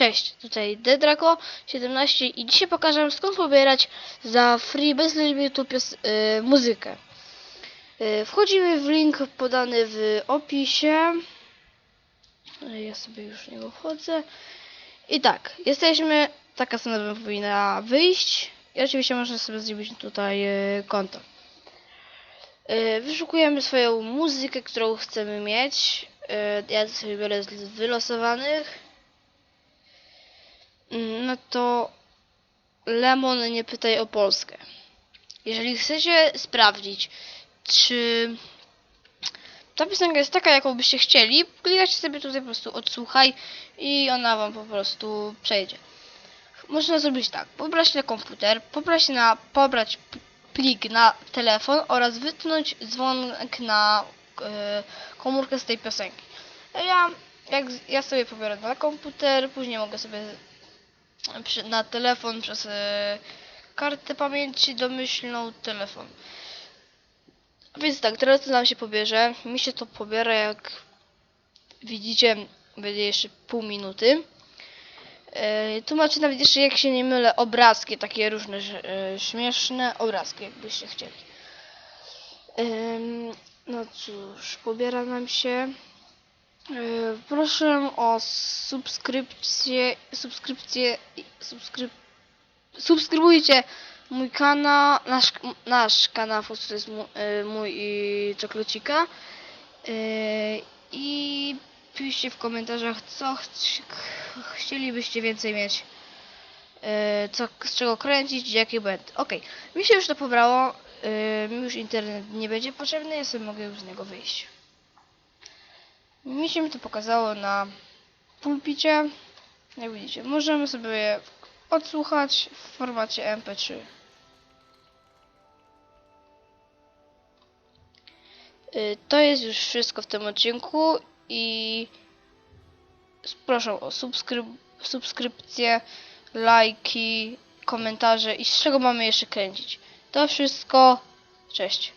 Cześć, tutaj Dedraco17 i dzisiaj pokażę skąd pobierać za free bez limitu pios- y, muzykę. Y, wchodzimy w link podany w opisie. Y, Ja sobie już w niego wchodzę. I tak, jesteśmy, taka strona powinna wyjść. I oczywiście można sobie zrobić tutaj y, konto. Wyszukujemy swoją muzykę, którą chcemy mieć. Ja sobie biorę z wylosowanych. Mm, No to Lemon nie pytaj o Polskę. Jeżeli chcecie sprawdzić, czy ta piosenka jest taka, jaką byście chcieli, klikacie sobie tutaj po prostu odsłuchaj i ona wam po prostu przejdzie. Można zrobić tak, pobrać na komputer, pobrać na pobrać plik na telefon oraz wytnąć dzwonek na e, komórkę z tej piosenki. Ja, jak, ja sobie pobiorę na komputer, później mogę sobie na telefon przez e, kartę pamięci domyślną telefon. Więc tak, teraz to nam się pobierze. Mi się to pobiera jak widzicie, będzie jeszcze pół minuty. E, tu macie nawet jeszcze, jak się nie mylę, obrazki, takie różne e, śmieszne obrazki, jakbyście chcieli. Ym, no cóż, pobiera nam się. Yy, Proszę o subskrypcję, subskrypcję, subskryp, subskrybujcie mój kanał, nasz, nasz kanał, to jest mój, mój i czoklecika. Yy, I piszcie w komentarzach, co ch- chcielibyście więcej mieć. Co, z czego kręcić, jakie będę. Okej, mi się już to pobrało. Mi już internet nie będzie potrzebny, ja sobie mogę już z niego wyjść. Mi się to pokazało na pulpicie. Jak widzicie, możemy sobie je odsłuchać w formacie MP3. Y, To jest już wszystko w tym odcinku i proszę o subskryp subskrypcję, lajki, komentarze i z czego mamy jeszcze kręcić. To wszystko. Cześć.